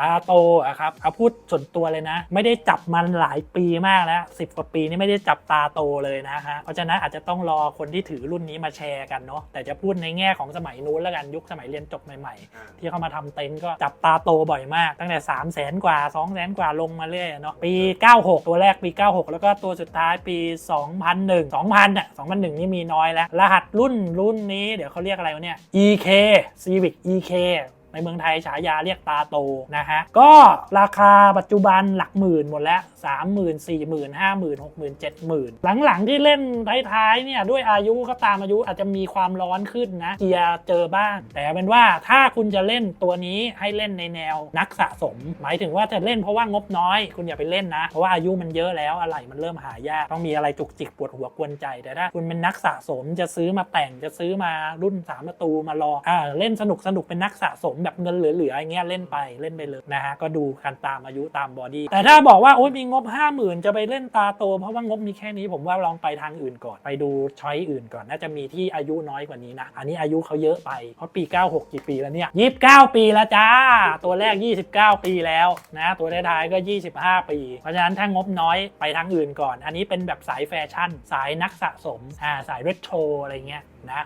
ตาโตอะครับเอาพูดส่วนตัวเลยนะ ไม่ได้จับมันหลายปีมากแล้วสิบกว่าปีนี่ไม่ได้จับตาโตเลยนะฮะเพราะฉะนั้นอาจจะต้องรอคนที่ถือรุ่นนี้มาแชร์กันเนาะแต่จะพูดในแง่ของสมัยนู้นแล้วกันยุคสมัยเรียนจบใหม่ๆ ที่เขามาทำเต็นท์ก็จับตาโตบ่อยมาก ตั้งแต่ 3 0 0แสนกว่า 2 0 0แสนกว่าลงมาเรื่อยเนาะปี 96 ตัวแรกปี 96 แล้วก็ตัวสุดท้ายปี 2001 2000อะ2001 นี่มีน้อยแล้ว รหัสรุ่นรุ่นนี้เดี๋ยวเขาเรียกอะไรวะเนี่ย EK Civic EK ในเมืองไทยฉายาเรียกตาโตนะฮะ ก็ราคาปัจจุบันหลักหมื่นหมดแล้ว 3 0 0 0 0 4 0 0 0 0 5 0 0 0 0 6 0 0 0 7 0 0 0 หลังๆ ที่เล่นท้ายๆเนี่ยด้วยอายุก็ตามอายุอาจจะมีความร้อนขึ้นนะเกียร์เจอบ้าง แต่เป็นว่าถ้าคุณจะเล่นตัวนี้ให้เล่นในแนวนักสะสม หมายถึงว่าจะเล่นเพราะว่างบน้อย คุณอย่าไปเล่นนะ เพราะว่าอายุมันเยอะแล้วอะไรมันเริ่มหายากต้องมีอะไรจุกจิกปวดหัวกวนใจแต่ถ้าคุณเป็นนักสะสมจะซื้อมาแต่งจะซื้อมารุ่นสามประตูมารออ่าเล่นสนุกสนุกเป็นนักสะสมแบบเงินเหลือๆอย่างเงี้ยเล่นไปเล่นไปเลยนะฮะก็ดูกันตามอายุตามบอดี้แต่ถ้าบอกว่าโอ้ยมีงบ 5 0,000 จะไปเล่นตาโต เพราะว่างบมีแค่นี้ผมว่าลองไปทางอื่นก่อนไปดูช้อยอื่นก่อนน่าจะมีที่อายุน้อยกว่านี้นะ อันนี้อายุเขาเยอะไปเพราะปี 96 กี่ปีแล้วเนี่ย 29 ปีแล้วจ้า ตัวแรก 29 ปีแล้วนะตัวท้ายๆก็ 25 ปี เพราะฉะนั้นถ้างบน้อยไปทางอื่นก่อน อันนี้เป็นแบบสายแฟชั่น สายนักสะสมอ่าสายเรโทรอะไรเงี้ยนะ